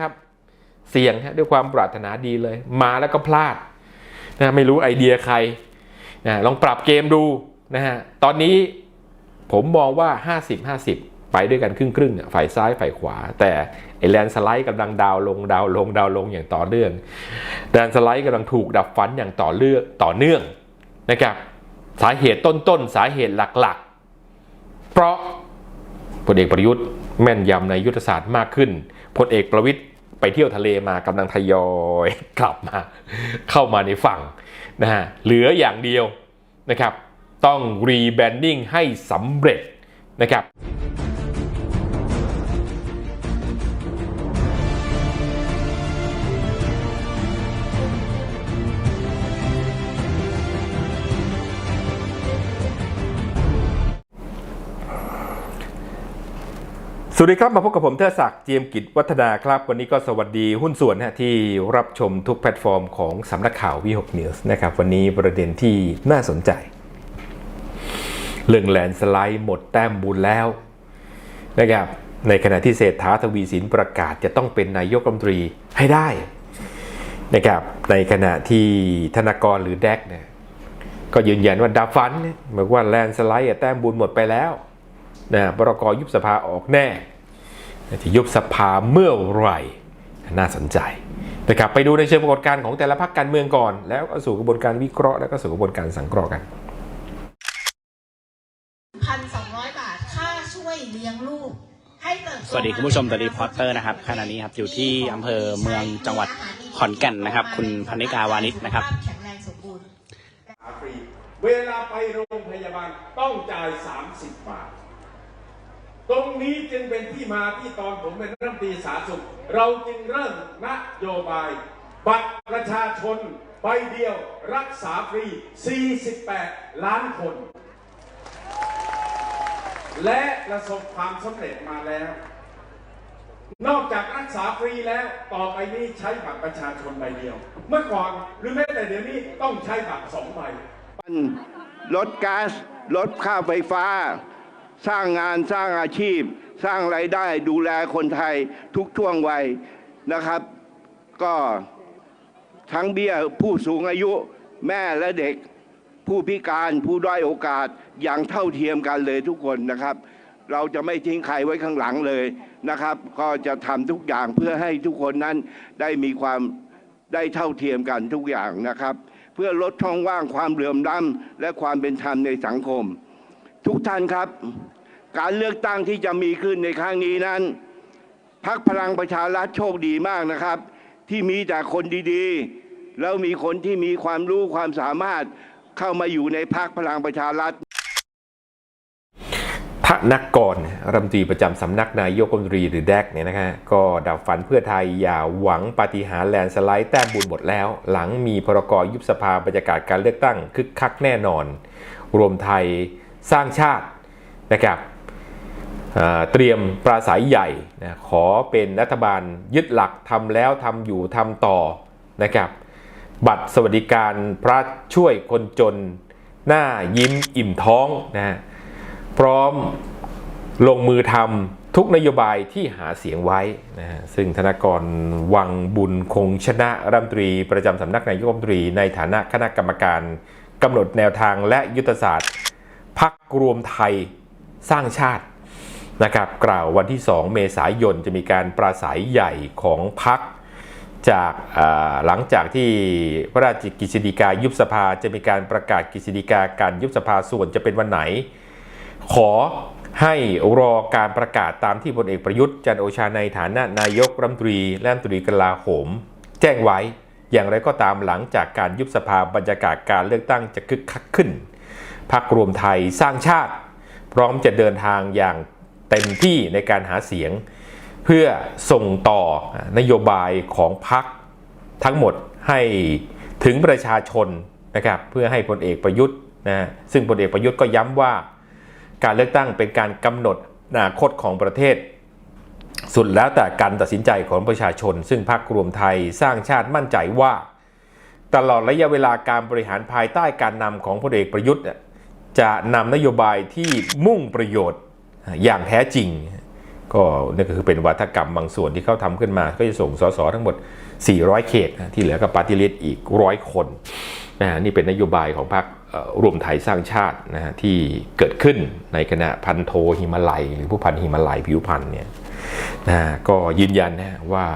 ครับ เสี่ยงฮะด้วยความปรารถนาดีเลย มาแล้วก็พลาดนะไม่รู้ไอเดียใครนะลองปรับเกมดูนะฮะตอนนี้ผมมองว่า 50 50 ไปด้วยกันครึ่งครึ่งเนี่ยฝ่ายซ้ายฝ่ายขวา แต่ไอแลนด์สไลด์กำลังดาวลงดาวลงดาวลงอย่างต่อเนื่องแลนสไลด์กำลังถูกดับฟันอย่างต่อเนื่องต่อเนื่องนะครับสาเหตุต้นๆ สาเหตุหลักๆ เพราะพลเอกประยุทธ์แม่นยำในยุทธศาสตร์มากขึ้น พลเอกประวิทย์ไปเที่ยวทะเลมากำลังทยอยกลับมา เข้ามาในฝั่งนะฮะเหลืออย่างเดียวนะครับ ต้องรีแบรนดิ้งให้สำเร็จนะครับ สวัสดีครับ มาพบกับผมเทอศักดิ์เจียมกิจวัฒนาครับ วันนี้ก็สวัสดีหุ้นส่วนนะที่รับชมทุกแพลตฟอร์มของสำนักข่าววีหกนิวส์นะครับ วันนี้ประเด็นที่น่าสนใจ เรื่องแลนสไลด์หมดแต้มบุญแล้วนะครับในขณะที่เศรษฐาทวีสินประกาศจะต้องเป็นนายกรัฐมนตรีให้ได้นะครับในขณะที่ธนากรหรือแดกเนี่ยก็ยืนยันว่าดับฟันเนี่ยหมายว่าแลนสไลด์แต้มบุญหมดไปแล้ว นะบรกยุบสภาออกแน่จะยุบสภาเมื่อไหร่น่าสนใจนะครับไปดูในเชิงปรากฏการณ์ของแต่ละพรรคการเมืองก่อน แล้วก็สู่กระบวนการวิเคราะห์แล้วก็สู่กระบวนการสังเคราะห์กันพันสองร้อยบาทค่าช่วยเลี้ยงลูกให้เติบโตสวัสดีคุณผู้ชมตรีพอตเตอร์นะครับขณะนี้ครับอยู่ที่อำเภอเมืองจังหวัดขอนแก่นนะครับ คุณพันิกาวานิชนะครับแข็งแรงสมบูรณ์ฟรีเวลาไปโรงพยาบาลต้องจ่าย 30 บาท ตรงนี้จึงเป็นที่มาที่ตอนผมเป็นรัฐมนตรีสาธารณสุข เราจึงเริ่มนโยบาย บัตรประชาชนใบเดียวรักษาฟรี 48 ล้านคน และประสบความสำเร็จมาแล้ว นอกจากรักษาฟรีแล้วต่อไปนี้ใช้บัตรประชาชนใบเดียว เมื่อก่อนหรือแม้แต่เดี๋ยวนี้ต้องใช้บัตรสองใบลดก๊าซลดค่าไฟฟ้า สร้างงานสร้างอาชีพ สร้างไรายได้ดูแลคนไทยทุกช่วงวัยนะครับ ก็ทั้งเบี้ยผู้สูงอายุแม่และเด็ก ผู้พิการผู้ด้อยโอกาสอย่างเท่าเทียมกันเลยทุกคนนะครับ เราจะไม่ทิ้งใครไว้ข้างหลังเลยนะครับ ก็จะทำทุกอย่างเพื่อให้ทุกคนนั้นได้มีความได้เท่าเทียมกันทุกอย่างนะครับ เพื่อลดช่องว่างความเหลื่อมล้ำและความเป็นธรรมในสังคม ทุกท่านครับ การเลือกตั้งที่จะมีขึ้นในครั้งนี้นั้นพักพลังประชารัฐโชคดีมากนะครับ ที่มีแต่คนดีๆ แล้วมีคนที่มีความรู้ความสามารถเข้ามาอยู่ในพักพลังประชารัฐธนกกรรัฐมนตรีประจำสำนักนายกรัฐมนตรีหรือแดกเนี่ยนะฮะก็ดับฝันเพื่อไทยอย่าหวังปฏิหารแลนสไลด์แต้มบุญหมดแล้ว หลังมีพรกยุบสภาบรรยากาศการเลือกตั้งคึกคักแน่นอน รวมไทย สร้างชาตินะครับเตรียมปราศัยใหญ่นะขอเป็นรัฐบาลยึดหลักทำแล้วทำอยู่ทำต่อนะครับ บัตรสวัสดิการพระช่วยคนจน หน้ายิ้มอิ่มท้องนะฮะพร้อมลงมือทำทุกนโยบายที่หาเสียงไว้นะฮะซึ่งธนากรวังบุญคงชนะรัฐมนตรีประจำสำนักนายกรัฐมนตรีในฐานะคณะกรรมการกำหนดแนวทางและยุทธศาสตร์ พักรวมไทยสร้างชาตินะครับกล่าววันที่ 2 เมษายนจะมีการปราศัยใหญ่ของพักจากหลังจากที่พระราชกฤษฎีกายุบสภาจะมีการประกาศกฤษฎีกาการยุบสภาส่วนจะเป็นวันไหน ขอให้รอการประกาศตามที่พลเอกประยุทธ์จันโอชาในฐานะนายกรัฐมนตรีและรัฐมนตรีกลาโหม แจ้งไว้อย่างไรก็ตามหลังจากการยุบสภาบรรยากาศการเลือกตั้งจะคึกคักขึ้น พรรครวมไทยสร้างชาติ พร้อมจะเดินทางอย่างเต็มที่ในการหาเสียง เพื่อส่งต่อนโยบายของพรรคทั้งหมดให้ถึงประชาชนนะครับเพื่อให้พลเอกประยุทธ์นะซึ่งพลเอกประยุทธ์ก็ย้ำว่า การเลือกตั้งเป็นการกำหนดอนาคตของประเทศ สุดแล้วแต่การตัดสินใจของประชาชน ซึ่งพรรครวมไทยสร้างชาติมั่นใจว่า ตลอดระยะเวลาการบริหารภายใต้การนำของพลเอกประยุทธ์ จะนำนโยบายที่มุ่งประโยชน์อย่างแท้จริง ก็นั่นก็คือเป็นวัฒกรรมบางส่วนที่เขาทำขึ้นมา ก็จะส่งสสทั้งหมด 400 เขตนะที่เหลือก็ปาร์ตี้ลิสต์อีกร้อยคนนะนี่เป็นนโยบายของพรรครวมไทยสร้างชาตินะฮะที่เกิดขึ้นในคณะพันโทหิมาลัย หรือผู้พันหิมาลัยผิวพันเนี่ยนะฮะก็ยืนยันนะว่า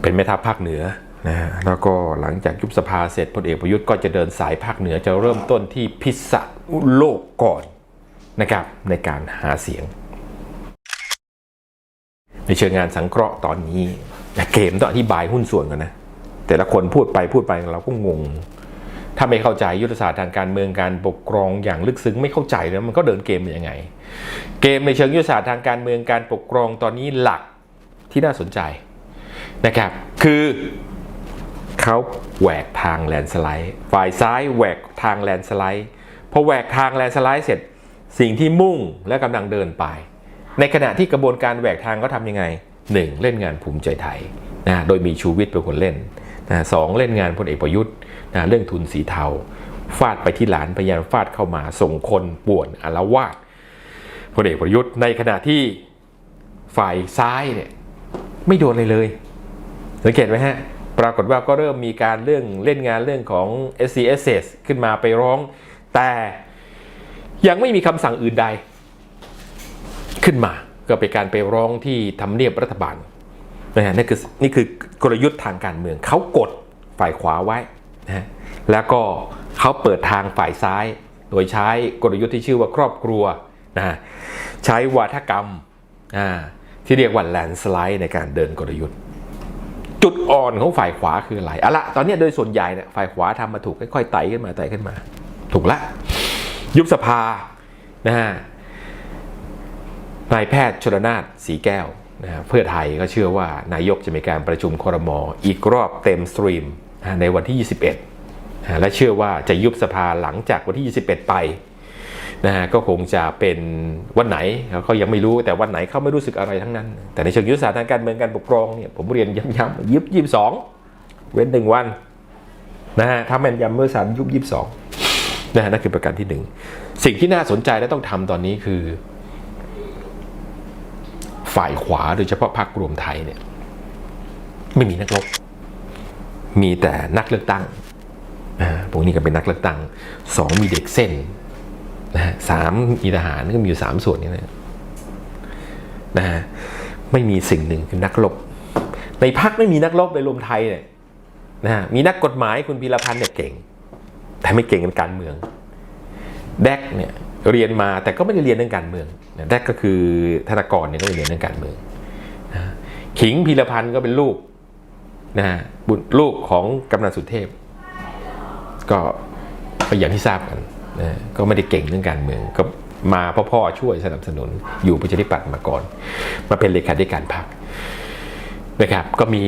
เป็นแม่ทัพภาคเหนือ นะฮะแล้วก็หลังจากยุบสภาเสร็จพลเอกประยุทธ์ก็จะเดินสายภาคเหนือจะเริ่มต้นที่พิษณุโลกก่อนนะครับในการหาเสียง ในเชิงงานสังเคราะห์ตอนนี้เกมต้องอธิบายหุ้นส่วนกันนะ แต่ละคนพูดไปพูดไปเราก็งง ถ้าไม่เข้าใจยุทธศาสตร์ทางการเมืองการปกครองอย่างลึกซึ้งไม่เข้าใจแล้วมันก็เดินเกมยังไง เกมในเชิงยุทธศาสตร์ทางการเมืองการปกครองตอนนี้หลักที่น่าสนใจนะครับ คือ เขาแหวกทางแลนสไลด์ฝ่ายซ้ายแหวกทางแลนสไลด์พอแหวกทางแลนสไลด์เสร็จสิ่งที่มุ่งและกำลังเดินไป ในขณะที่กระบวนการแหวกทางเขาทำยังไง 1. เล่นงานภูมิใจไทยนะโดยมีชูวิทย์เป็นคนเล่นนะสองเล่นงานพลเอกประยุทธ์นะเรื่องทุนสีเทา ฟาดไปที่หลานพยายามฟาดเข้ามาส่งคนป่วนอารวาสพลเอกประยุทธ์ในขณะที่ฝ่ายซ้ายเนี่ยไม่โดนเลยเลย สังเกตไหมฮะ ปรากฏว่าก็เริ่มมีการเรื่องเล่นงานเรื่องของ s c s s ขึ้นมาไปร้อง แต่ยังไม่มีคำสั่งอื่นใด ขึ้นมาก็เป็นการไปร้องที่ทำเนียบรัฐบาลนะฮะนี่คือนี่คือกลยุทธ์ทางการเมืองเขากดฝ่ายขวาไว้นะฮะแล้วก็เขาเปิดทางฝ่ายซ้าย โดยใช้กลยุทธ์ที่ชื่อว่าครอบครัวนะใช้วาทกรรมอ่าที่เรียกว่าแลนสไลด์ในการเดินกลยุทธ์ จุดอ่อนของฝ่ายขวาคืออะไรอะละตอนนี้โดยส่วนใหญ่เนี่ยฝ่ายขวาทำมาถูกค่อยๆไต่ขึ้นมาไต่ขึ้นมา ถูกละ ยุบสภานะฮะนายแพทย์ชลนาทสีแก้วนะเพื่อไทยก็เชื่อว่านายกจะมีการประชุมครมอีกรอบเต็มสตรีมนะในวันที่ 21นะและเชื่อว่าจะยุบสภาหลังจากวันที่ 21 ไป นะฮะก็คงจะเป็นวันไหนเขายังไม่รู้แต่วันไหนเขาไม่รู้สึกอะไรทั้งนั้น แต่ในเชิงยุทธศาสตร์ทางการเมืองการปกครองเนี่ยผมเรียนย้ำๆยุบยี่สองเว้นหนึ่งวันนะฮะถ้าแม่นยำเมื่อสารยุบยี่สองนะฮะนั่นคือประการที่หนึ่งสิ่งที่น่าสนใจและต้องทำตอนนี้คือ ฝ่ายขวาโดยเฉพาะพรรครวมไทยเนี่ยไม่มีนักรบมีแต่นักเลือกตั้งอ่าพวกนี้ก็เป็นนักเลือกตั้งสองมีเด็กเส้น นะฮะสามมีทหารก็มีอยู่สามส่วนนี้นะนะฮะไม่มีสิ่งหนึ่งคือนักรบในพักไม่มีนักรบในรวมไทยเนี่ยนะฮะมีนักกฎหมายคุณพีรพันธ์เนี่ยเก่ง แต่ไม่เก่งในการเมือง แดกเนี่ยเรียนมาแต่ก็ไม่ได้เรียนเรื่องการเมืองแดกก็คือธนากรเนี่ยก็ไม่เรียนเรื่องการเมืองนะขิงพีรพันธ์ก็เป็นลูกนะฮะบุตรลูกของกำนันสุเทพ ก็ก็อย่างที่ทราบกัน นะก็ไม่ได้เก่งเรื่องการเมืองก็มาพ่อพ่อช่วยสนับสนุนอยู่ประชาธิปัตย์มาก่อน มาเป็นเลขาธิการพรรคนะครับ ก็มี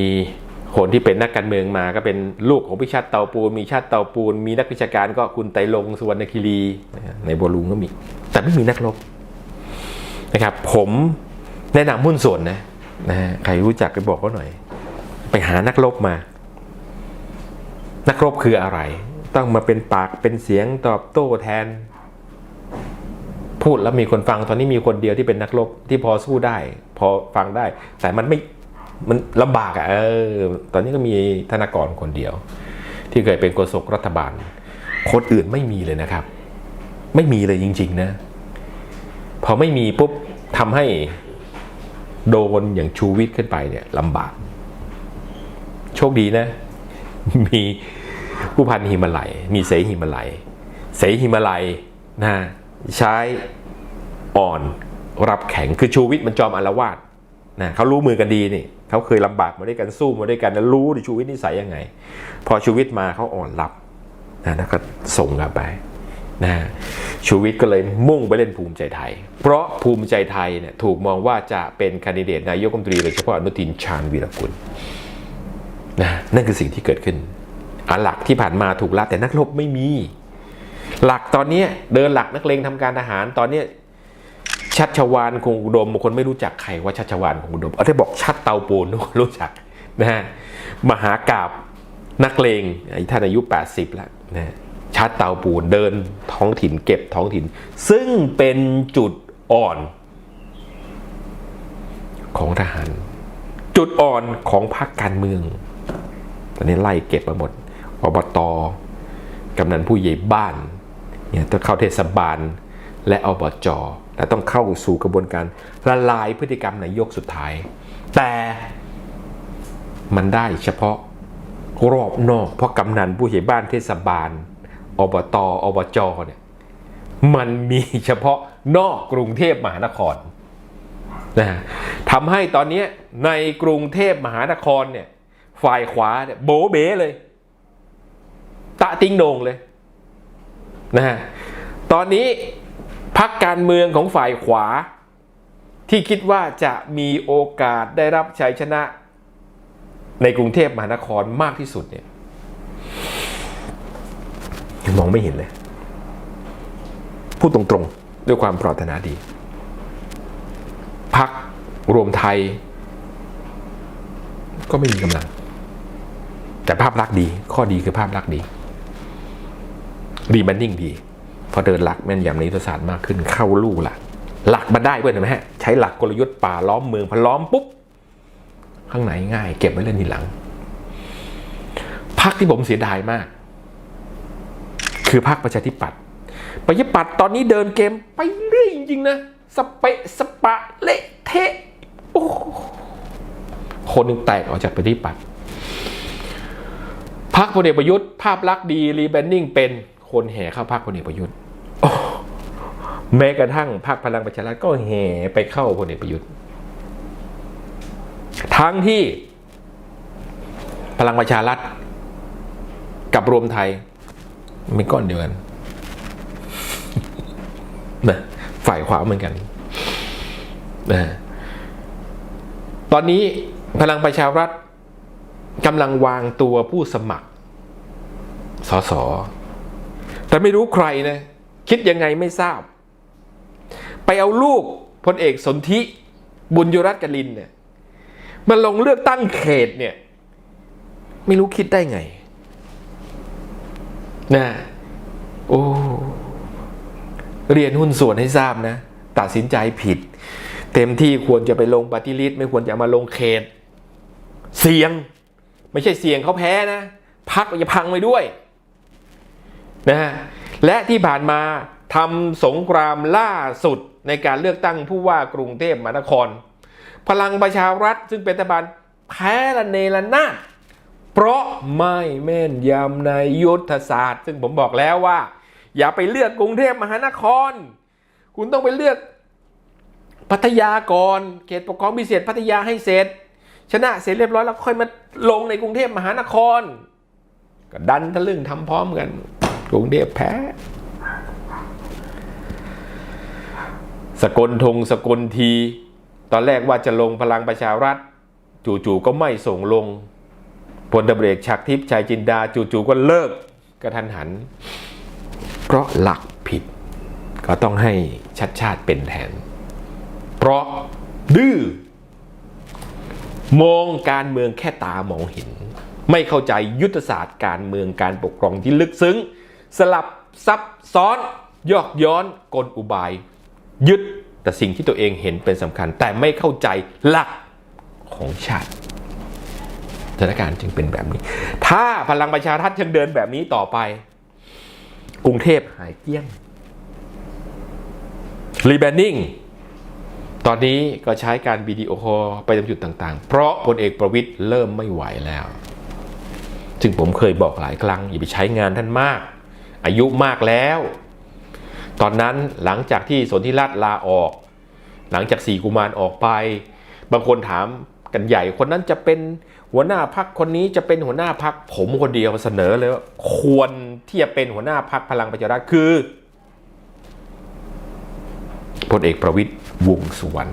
คนที่เป็นนักการเมืองมาก็เป็นลูกของพิชาติเตาปูน มีชาติเตาปูน มีนักวิชาการก็คุณไตลงสุวรรณคีรีในบัวลุงก็มี แต่ไม่มีนักรบนะครับ ผมแนะนำหุ้นส่วนนะนะฮะใครรู้จักไปบอกเขาหน่อย ไปหานักรบมา นักรบคืออะไร ต้องมาเป็นปากเป็นเสียงตอบโต้แทน พูดแล้วมีคนฟังตอนนี้มีคนเดียวที่เป็นนักรบที่พอสู้ได้ พอฟังได้ แต่มันไม่มันลำบากอะ่ะเออ ตอนนี้ก็มีธนากรคนเดียว ที่เคยเป็นโฆษกรัฐบาล คนอื่นไม่มีเลยนะครับ ไม่มีเลยจริง ๆ นะ พอไม่มีปุ๊บทำให้โดนอย่างชูวิทย์ขึ้นไปเนี่ยลำบาก โชคดีนะ มี ผู้พันหิมาลัย มีเสหิมาลัย เสหิมาลัยนะใช้อ่อนรับแข็งคือชูวิทย์มันจอมอารวาสนะเขารู้มือกันดีนี่เขาเคยลำบากมาด้วยกันสู้มาด้วยกันแล้วรู้ดิชูวิทย์นิสัยยังไง พอชูวิทย์มาเขาอ่อนรับนะแล้วก็ส่งกันไปนะชูวิทย์ก็เลยมุ่งไปเล่นภูมิใจไทย เพราะภูมิใจไทยเนี่ยถูกมองว่าจะเป็นคนดิเดตนายกรัฐมนตรีโดยเฉพาะอนุทินชาญวีรกุลนะนั่นคือสิ่งที่เกิดขึ้น หลักที่ผ่านมาถูกละแต่นักรบไม่มี หลักตอนเนี้ยเดินหลักนักเลงทำการทหารตอนเนี้ยชัชวานคงอุดมบางคนไม่รู้จักใครว่าชัชวานคงอุดมเอาที่บอกชัดเตาปูนรู้จักนะฮะมหากราบนักเลงไอ้ท่านอายุ 80 แล้วนะชัดเตาปูนเดินท้องถิ่นเก็บท้องถิ่น ซึ่งเป็นจุดอ่อนของทหาร จุดอ่อนของพรรคการเมือง ตอนนี้ไล่เก็บมาหมด อบตกำนันผู้ใหญ่บ้านเนี่ยต้องเข้าเทศบาลและอบจและต้องเข้าสู่กระบวนการละลายพฤติกรรมนายกสุดท้าย แต่มันได้เฉพาะรอบนอก เพราะกำนันผู้ใหญ่บ้านเทศบาล อบตอบจเนี่ยมันมีเฉพาะนอกกรุงเทพมหานครนะฮะทำให้ตอนนี้ในกรุงเทพมหานครเนี่ยฝ่ายขวาเนี่ยโบเบเลย ตะติ้งโหนงเลยนะฮะตอนนี้พักการเมืองของฝ่ายขวา ที่คิดว่าจะมีโอกาสได้รับชัยชนะ ในกรุงเทพมหานครมากที่สุดเนี่ยมองไม่เห็นเลย พูดตรงๆ ด้วยความปรารถนาดีพักรวมไทย ก็ไม่มีกำลัง แต่ภาพลักษณ์ดี ข้อดีคือภาพลักษณ์ดี รีแบนดิ้งดี พอเดินหลักแม่นยำในยุทธศาสตร์มากขึ้นเข้าลู่หลักหลักมาได้เว้ยเห็นไหมฮะใช้หลักกลยุทธ์ป่าล้อมเมืองพอล้อมปุ๊บข้างไหนง่าย เก็บไว้เล่นทีหลังพักที่ผมเสียดายมาก คือพักประชาธิปัตย์ประชาธิปัตย์ตอนนี้เดินเกมไปเรื่อยจริงๆนะสเปะสปะเละเทะโอ้คนหนึ่งแตกออกจากประชาธิปัตย์พักพลเอกประยุทธ์ภาพลักษณ์ดีรีแบนดิ้งเป็น คนแห่เข้าพักพลเอกประยุทธ์แม้กระทั่งพรรคพลังประชารัฐก็แห่ไปเข้าพลเอกประยุทธ์ ทั้งที่พลังประชารัฐกับรวมไทยไม่ก้อนเดียวกันนะฝ่ายขวาเหมือนกันนะตอนนี้พลังประชารัฐกำลังวางตัวผู้สมัครสส แต่ไม่รู้ใครนะ คิดยังไงไม่ทราบ ไปเอาลูกพลเอกสนธิบุญยรัตน์กลินเนี่ยมันลงเลือกตั้งเขตเนี่ย ไม่รู้คิดได้ไงนะโอ้เรียนหุ้นส่วนให้ทราบนะ ตัดสินใจผิด เต็มที่ควรจะไปลงปฏิริษไม่ควรจะมาลงเขต เสียง ไม่ใช่เสียงเขาแพ้นะพักจะพังไปด้วย นะฮะและที่ผ่านมาทำสงครามล่าสุดในการเลือกตั้งผู้ว่ากรุงเทพมหานคร พลังประชารัฐซึ่งเป็นรัฐบาลแพ้ละเนระนาดเพราะไม่แม่นยำในยุทธศาสตร์ ซึ่งผมบอกแล้วว่า อย่าไปเลือกกรุงเทพมหานคร คุณต้องไปเลือกพัทยาก่อนเขตปกครองพิเศษพัทยาให้เสร็จ ชนะเสร็จเรียบร้อยแล้วค่อยมาลงในกรุงเทพมหานคร ก็ดันทะลึ่งทำพร้อมกัน กรุงเทพแพ้ สกลทงสกลที ตอนแรกว่าจะลงพลังประชารัฐ จู่ๆก็ไม่ส่งลงพลตำรวจเอกชักทิพย์ชัยจินดา จู่ๆก็เลิกกระทันหัน เพราะหลักผิด ก็ต้องให้ชัดชาติเป็นแทน เพราะดื้อมองการเมืองแค่ตามองเห็น ไม่เข้าใจยุทธศาสตร์การเมืองการปกครองที่ลึกซึ้ง สลับซับซ้อนยอกย้อนกลอุบาย ยึดแต่สิ่งที่ตัวเองเห็นเป็นสำคัญ แต่ไม่เข้าใจหลักของชาติสถานการณ์จึงเป็นแบบนี้ ถ้าพลังประชารัฐยังเดินแบบนี้ต่อไป กรุงเทพหายเกี้ยงรีแบนดิ้งตอนนี้ก็ใช้การวิดีโอคอลไปตามจุดต่างๆ เพราะพลเอกประวิตยเริ่มไม่ไหวแล้ว ซึ่งผมเคยบอกหลายครั้งอย่าไปใช้งานท่านมาก อายุมากแล้ว ตอนนั้นหลังจากที่สนธิรัตน์ลาออก หลังจากสี่กุมารออกไป บางคนถามกันใหญ่คนนั้นจะเป็นหัวหน้าพักคนนี้จะเป็นหัวหน้าพักผมคนเดียวเสนอเลยว่าควรที่จะเป็นหัวหน้าพักพลังประชารัฐคือพลเอกประวิตยวงสุวรรณ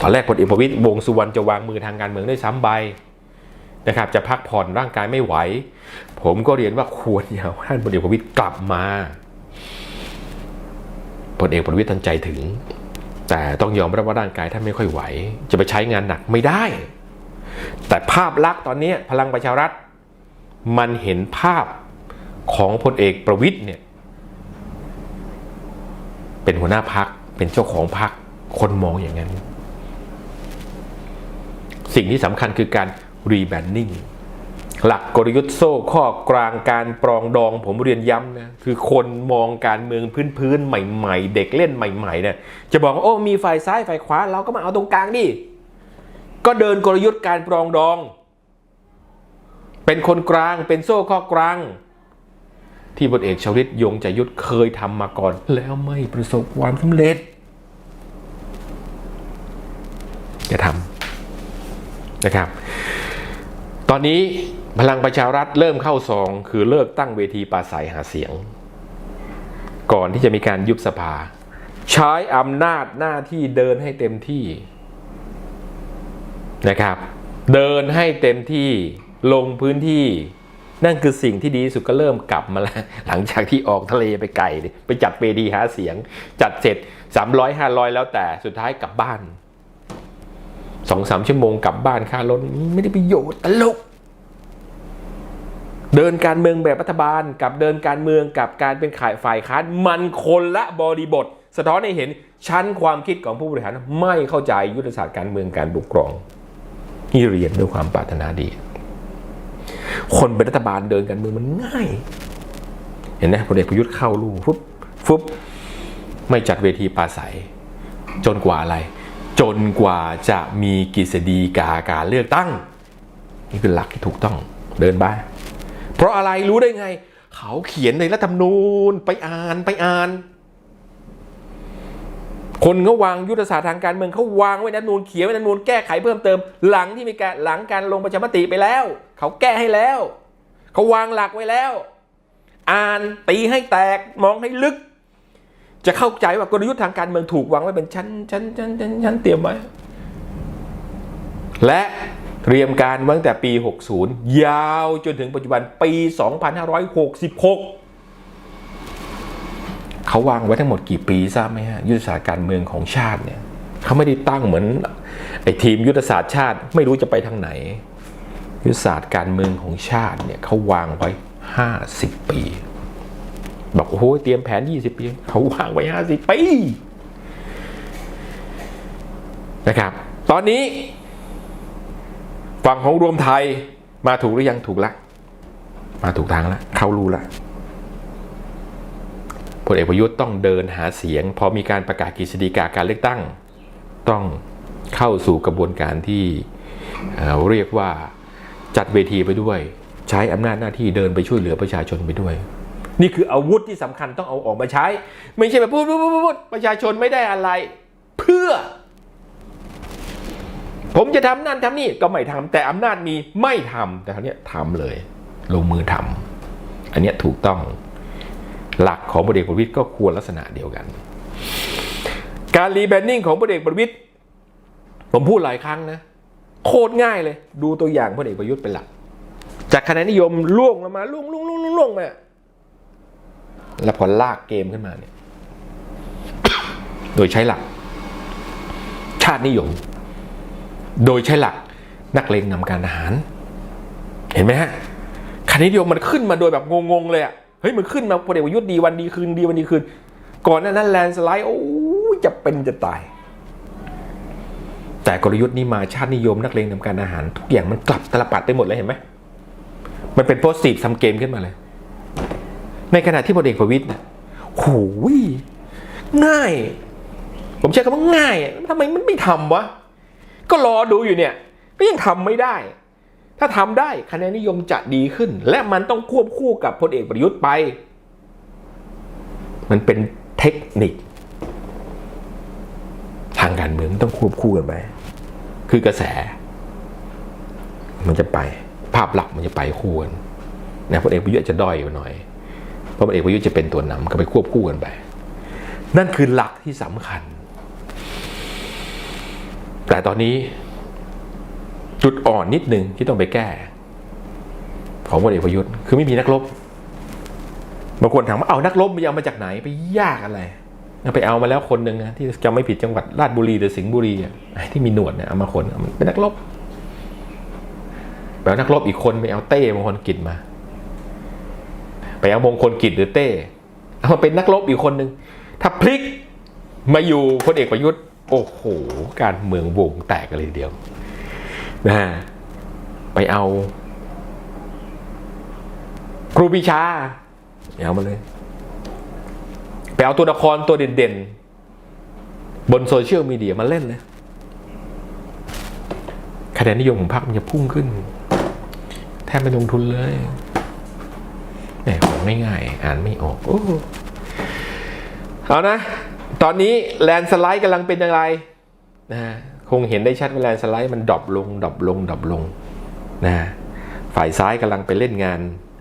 ตอนแรกพลเอกประวิตยวงสุวรรณจะวางมือทางการเมืองด้วยซ้ำไป นะครับจะพักผ่อนร่างกายไม่ไหว ผมก็เรียนว่าควรอย่าให้พลเอกประวิตยกลับมาพลเอกประวิตยทันใจถึง แต่ต้องยอมรับว่าร่างกายท่านไม่ค่อยไหว จะไปใช้งานหนักไม่ได้ แต่ภาพลักษณ์ตอนนี้พลังประชารัฐ มันเห็นภาพของพลเอกประวิตยเนี่ยเป็นหัวหน้าพักเป็นเจ้าของพักคนมองอย่างนั้น สิ่งที่สำคัญคือการ รีแบรนดิ้งหลักกลยุทธ์โซ่ข้อกลางการปรองดองผมเรียนย้ำนะคือคนมองการเมืองพื้นๆใหม่ ๆ เด็กเล่นใหม่ๆเนี่ยจะบอกว่าโอ้มีฝ่ายซ้ายฝ่ายขวาเราก็มาเอาตรงกลางดิก็เดินกลยุทธ์การปรองดอง เป็นคนกลางเป็นโซ่ข้อกลาง ที่พลเอกชวลิตยงใจยุทธเคยทำมาก่อน แล้วไม่ประสบความสำเร็จ จะทำนะครับ ตอนนี้พลังประชารัฐเริ่มเข้าซองคือเลิกตั้งเวทีปราศัยหาเสียง ก่อนที่จะมีการยุบสภา ใช้อำนาจหน้าที่เดินให้เต็มที่นะครับ เดินให้เต็มที่ลงพื้นที่ นั่นคือสิ่งที่ดีที่สุดก็เริ่มกลับมาแล้วหลังจากที่ออกทะเลไปไกลไปจัดเวทีหาเสียง จัดเสร็จ 300 500 แล้วแต่สุดท้ายกลับบ้าน สองสามชั่วโมงกลับบ้านค่ารถไม่ได้ประโยชน์ตลก เดินการเมืองแบบรัฐบาลกับเดินการเมืองกับการเป็นขายฝ่ายค้านมันคนละบริบท สะท้อนให้เห็นชั้นความคิดของผู้บริหารไม่เข้าใจยุทธศาสตร์การเมืองการปกครองที่เรียนด้วยความปรารถนาดี คนเป็นรัฐบาลเดินการเมืองมันง่าย เห็นไหมพลเอกประยุทธ์เข้าลู่ฟุบฟุบไม่จัดเวทีปราศัย จนกว่าอะไร จนกว่าจะมีกฤษฎีกาการเลือกตั้ง นี่คือหลักที่ถูกต้องเดินไปเพราะอะไรรู้ได้ไง เขาเขียนในรัฐธรรมนูญไปอ่านไปอ่าน คนเขาวางยุทธศาสตร์ทางการเมืองเขาวางไว้ในรัฐธรรมนูญเขียนไว้ในรัฐธรรมนูญแก้ไขเพิ่มเติม หลังที่มีการหลังการลงประชามติไปแล้ว เขาแก้ให้แล้ว เขาวางหลักไว้แล้ว อ่านตีให้แตกมองให้ลึก จะเข้าใจว่ากลยุทธ์ทางการเมืองถูกวางไว้เป็นชั้นชั้นชั้นชั้นชั้นเตรียมไว้ และเตรียมการตั้งแต่ปี 60 ยาวจนถึงปัจจุบันปี 2566 เขาวางไว้ทั้งหมดกี่ปีทราบไหมฮะยุทธศาสตร์การเมืองของชาติเนี่ยเขาไม่ได้ตั้งเหมือนไอ้ทีมยุทธศาสตร์ชาติไม่รู้จะไปทางไหน ยุทธศาสตร์การเมืองของชาติเนี่ยเขาวางไว้ 50 ปี บอกโอ้โหเตรียมแผน 20 ปี เขาวางไว้ 50 ปี นะครับ ตอนนี้ ฝั่งของรวมไทยมาถูกหรือยังถูกละ มาถูกทางแล้วเข้ารู้ละพลเอกประยุทธ์ต้องเดินหาเสียง พอมีการประกาศกฤษฎีกาการเลือกตั้ง ต้องเข้าสู่กระบวนการที่เเรียกว่าจัดเวทีไปด้วย ใช้อำนาจหน้าที่เดินไปช่วยเหลือประชาชนไปด้วย นี่คืออาวุธที่สำคัญต้องเอาออกมาใช้ ไม่ใช่แบบพูดพูดพูดพูดประชาชนไม่ได้อะไร เพื่อ ผมจะทำนั่นทำนี่ก็ไม่ทำแต่อำนาจมีไม่ทำแต่ครั้นี้ยทำเลย ลงมือทำอันนี้ถูกต้องหลักของพลเอกประวิตยก็ควรลักษณะเดียวกัน การรีแบรนดิ้งของพลเอกประวิตยผมพูดหลายครั้งนะ โคตรง่ายเลย ดูตัวอย่างพลเอกประยุทธ์เป็นหลัก จากคะแนนนิยมล่วงลงมาล่วงล่วงล่วงล่วงล่วงมา แล้วพอลากเกมขึ้นมาเนี่ย โดยใช้หลัก ชาตินิยม โดยใช้หลักนักเลงนำการทหาร เห็นไหมฮะคะแนนนิยมมันขึ้นมาโดยแบบงงๆเลยอะเฮ้ยมันขึ้นมาพลเอกประยุทธ์ดีวันดีคืนดีวันดีคืน ก่อนหน้านั้นแลนสไลด์โอ้ยจะเป็นจะตาย แต่กลยุทธ์นี้มาชาตินิยมนักเลงนำการทหาร ทุกอย่างมันกลับตลปัดไปหมดเลยเห็นไหมมันเป็นโพสติฟทำเกมขึ้นมาเลย ในขณะที่พลเอกประวิตยเนี่ยโหยง่าย ผมใช้คำว่าง่ายทำไมมันไม่ทำวะ ก็รอดูอยู่เนี่ย ก็ยังทำไม่ได้ ถ้าทำได้คะแนนนิยมจะดีขึ้น และมันต้องควบคู่กับพลเอกประยุทธ์ไป มันเป็นเทคนิค ทางการเมืองต้องควบคู่กันไป คือกระแส มันจะไป ภาพหลักมันจะไปคู่กันนะพลเอกประยุทธ์จะด้อยไปหน่อย เพราะพลเอกประยุทธ์จะเป็นตัวนำก็ไปควบคู่กันไป นั่นคือหลักที่สำคัญ แต่ตอนนี้จุดอ่อนนิดหนึ่งที่ต้องไปแก้ ของพลเอกประยุทธ์คือไม่มีนักรบบางคนถามว่าเอานักรบมันเอามาจากไหนไปยากอะไรไปเอามาแล้วคนหนึ่งนะที่จำไม่ผิดจังหวัดราชบุรีหรือสิงห์บุรีที่มีหนวดเนี่ยเอามาคนเป็นนักรบไปเอานักรบอีกคนไปเอาเต้มงคลกิจมา ไปเอามงคลกิจหรือเต้เอามาเป็นนักรบอีกคนหนึ่งถ้าพลิกมาอยู่พลเอกประยุทธ์โอ้โห การเมืองวงแตกกันเลยทีเดียวนะฮะไปเอา ครูปีชาเอามาเลยไปเอาตัวละครตัวเด่นๆ บนโซเชียลมีเดียมาเล่นเลยคะแนนนิยมของพรรคมันจะพุ่งขึ้น แทบไม่ลงทุนเลย แหมของง่ายๆอ่านไม่ออกอเอานะ ตอนนี้แลนสไลด์กำลังเป็นอย่างไรนะคงเห็นได้ชัดว่าแลนสไลด์มันดรอปลงดรอปลงดรอปลงนะฝ่ายซ้ายกำลังไปเล่นงาน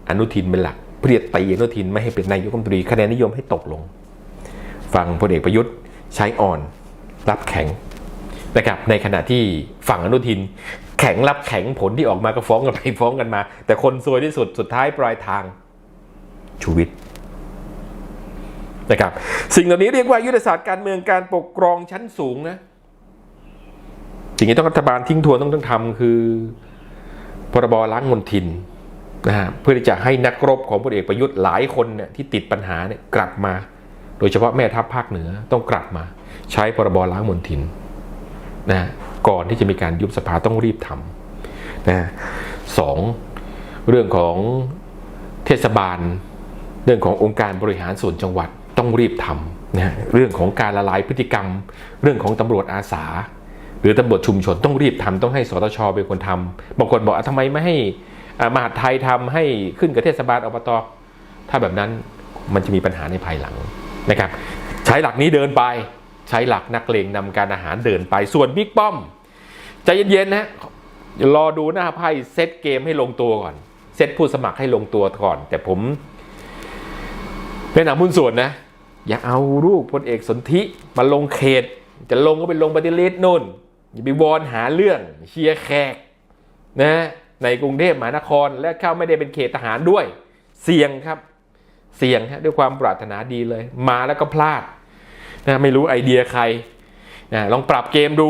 อนุทินเป็นหลักเพื่อตีอนุทินไม่ให้เป็นนายกรัฐมนตรีคะแนนนิยมให้ตกลง ฝั่งพลเอกประยุทธ์ใช้อ่อนรับแข็งนะครับในขณะที่ฝั่งอนุทิน แข็งรับแข็งผลที่ออกมาก็ฟ้องกันไปฟ้องกันมา แต่คนซวยที่สุดสุดท้ายปลายทาง ชูวิทย์นะครับสิ่งเหล่านี้เรียกว่ายุทธศาสตร์การเมืองการปกครองชั้นสูงนะสิ่งที่ต้องรัฐบาลทิ้งทวนต้องต้องทำคือพรบล้างมลทินนะฮะเพื่อที่จะให้นักรบของพลเอกประยุทธ์หลายคนเนี่ยที่ติดปัญหาเนี่ยกลับมา โดยเฉพาะแม่ทัพภาคเหนือต้องกลับมา ใช้พรบล้างมลทินนะก่อนที่จะมีการยุบสภาต้องรีบทำนะสองเรื่องของเทศบาล เรื่องขององค์การบริหารส่วนจังหวัดต้องรีบทำนะเรื่องของการละลายพฤติกรรม เรื่องของตำรวจอาสา หรือตำรวจชุมชนต้องรีบทำต้องให้สตชเป็นคนทำบางคนบอกทำไมไม่ให้มหาดไทยทำให้ขึ้นกับเทศบาลอบตถ้าแบบนั้นมันจะมีปัญหาในภายหลังนะครับ ใช้หลักนี้เดินไป ใช้หลักนักเลงนำการอาหารเดินไปส่วนบิ๊กป้อมใจเย็นๆนะรอดูหน้าไพ่เซตเกมให้ลงตัวก่อน เซตผู้สมัครให้ลงตัวก่อน แต่ผม แนะนำหุ้นส่วนนะ อย่าเอารูปพลเอกสนธิมาลงเขต จะลงก็เป็นลงปฏิริษีนู่นอย่าไปวอนหาเรื่องเชียร์แขกนะในกรุงเทพมหานครและเข้าไม่ได้เป็นเขตทหารด้วย เสี่ยงครับเสี่ยงฮะด้วยความปรารถนาดีเลย มาแล้วก็พลาดนะไม่รู้ไอเดียใครนะลองปรับเกมดู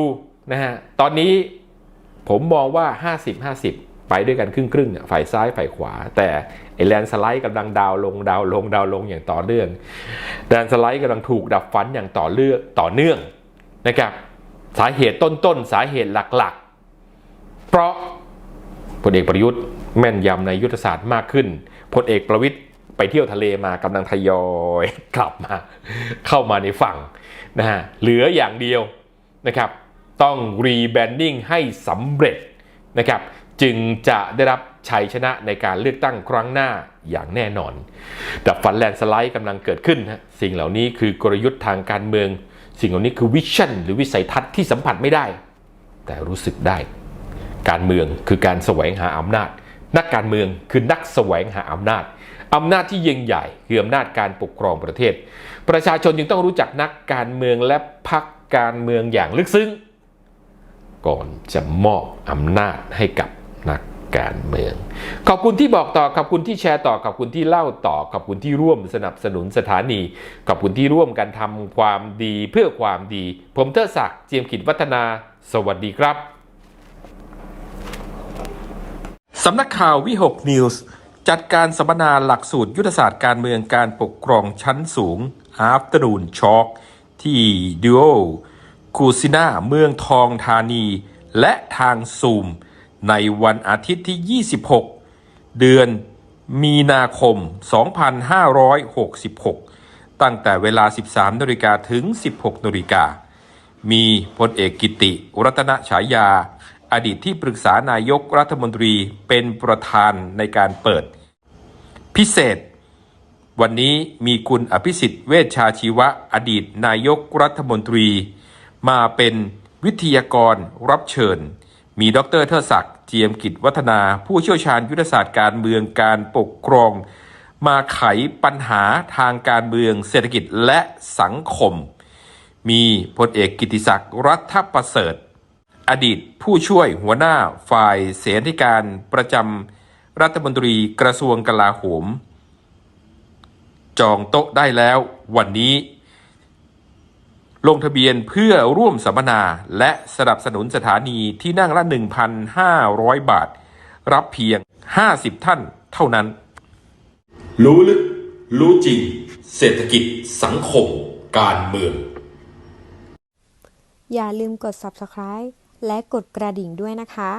นะฮะตอนนี้ผมมองว่า 50-50 ไปด้วยกันครึ่งๆอะฝ่ายซ้ายฝ่ายขวา แต่ไอแลนสไลด์กำลังดาวลงดาวลงดาวลงอย่างต่อเนื่องแลนสไลด์กำลังถูกดับฟันอย่างต่อเนื่องต่อเนื่องนะครับสาเหตุต้นๆสาเหตุหลักๆ เพราะพลเอกประยุทธ์แม่นยำในยุทธศาสตร์มากขึ้นพลเอกประวิทย์ไปเที่ยวทะเลมากำลังทยอยกลับมา เข้ามาในฝั่งนะฮะเหลืออย่างเดียวนะครับ ต้องรีแบรนดิ้งให้สำเร็จนะครับ จึงจะได้รับชัยชนะในการเลือกตั้งครั้งหน้าอย่างแน่นอน ดับฝันแลนด์สไลด์กำลังเกิดขึ้นฮะสิ่งเหล่านี้คือกลยุทธ์ทางการเมือง สิ่งเหล่านี้คือวิชั่นหรือวิสัยทัศน์ที่สัมผัสไม่ได้ แต่รู้สึกได้ การเมืองคือการแสวงหาอำนาจ นักการเมืองคือนักแสวงหาอำนาจอำนาจที่ยิ่งใหญ่คืออำนาจการปกครองประเทศ ประชาชนจึงต้องรู้จักนักการเมืองและพรรคการเมืองอย่างลึกซึ้ง ก่อนจะมอบอำนาจให้กับ นักการเมือง ขอบคุณที่บอกต่อ ขอบคุณที่แชร์ต่อ ขอบคุณที่เล่าต่อ ขอบคุณที่ร่วมสนับสนุนสถานี ขอบคุณที่ร่วมกันทำความดีเพื่อความดี ผมเทอศักดิ์เจียมขิดวัฒนา สวัสดีครับ สำนักข่าววิหกนิวส์จัดการสัมมนาหลักสูตรยุทธศาสตร์การเมืองการปกครองชั้นสูง Afternoon Talk ที่ดูโอคูซิน่าเมืองทองธานี และทางซูม ในวันอาทิตย์ที่ 26 เดือนมีนาคม 2566 ตั้งแต่เวลา 13นาฬิกาถึง 16นาฬิกา มีพลเอกกิติ รัตนฉายา อดีตที่ปรึกษานายกรัฐมนตรีเป็นประธานในการเปิด พิเศษ วันนี้มีคุณอภิสิทธิ์เวชชาชีวะ อดีตนายกรัฐมนตรี มาเป็นวิทยากรรับเชิญ มีดรเทิดศักดิ์เจียมกิจวัฒนา ผู้เชี่ยวชาญยุทธศาสตร์การเมืองการปกครอง มาไขปัญหาทางการเมืองเศรษฐกิจและสังคม มีพลเอกกิติศักดิ์รัฐประเสริฐ อดีตผู้ช่วยหัวหน้าฝ่ายเสนาธิการประจำรัฐมนตรีกระทรวงกลาโหม จองโต๊ะได้แล้ววันนี้ ลงทะเบียนเพื่อร่วมสัมมนา และสนับสนุนสถานีที่นั่งละ 1,500 บาท รับเพียง 50 ท่านเท่านั้น รู้ลึก รู้จริง เศรษฐกิจสังคม การเมือง อย่าลืมกด subscribe และกดกระดิ่งด้วยนะคะ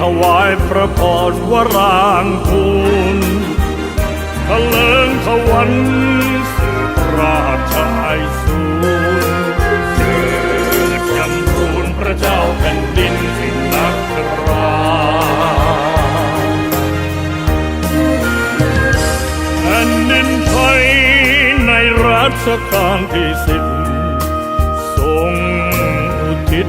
ถวายพระพรวรางคูลทะเลิงทวันสืบราชไอสูรเกิดยำรูนพระเจ้าแผ่นดินแห่งนักราแผ่นดินไทยในรัชกาลที่สิบทรงอุทิศ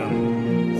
ง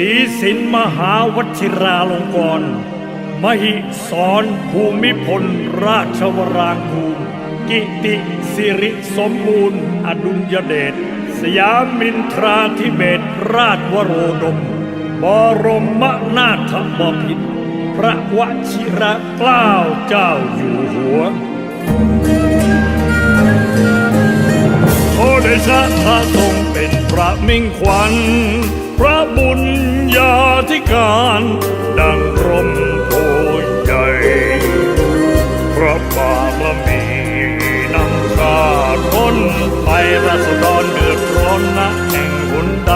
ศีสินมหาวชิราลงกรณมหิสรภูมิพล ราชวรางคูลกิติสิริสมบูรณ์ อดุลยเดช สยามินทราธิเบศรราชวโรดม บรมนาถบพิตรพระวชิระเกล้าเจ้าอยู่หัวโอเดชะพระทรงเป็นพระมิ่งขวัญ พระบุญญาธิการ ดังร่มโพใหญ่ พระบารมีนำชาติพ้นไปราษฎรเดือดร้อนนะแห่งหนใด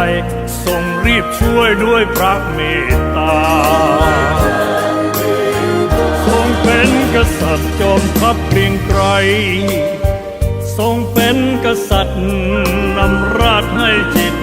ทรงรีบช่วยด้วยพระเมตตา ทรงเป็นกษัตริย์จอมทัพเกรียงไกรทรงเป็นกษัตริย์นำราชให้จิต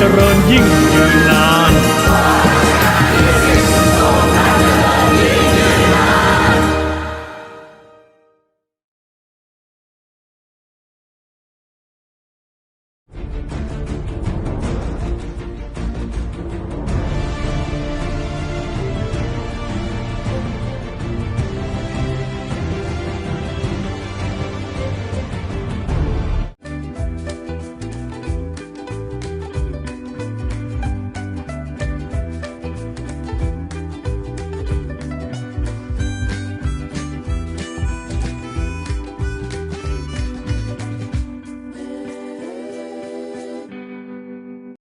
เจริญยิ่งยืนนาน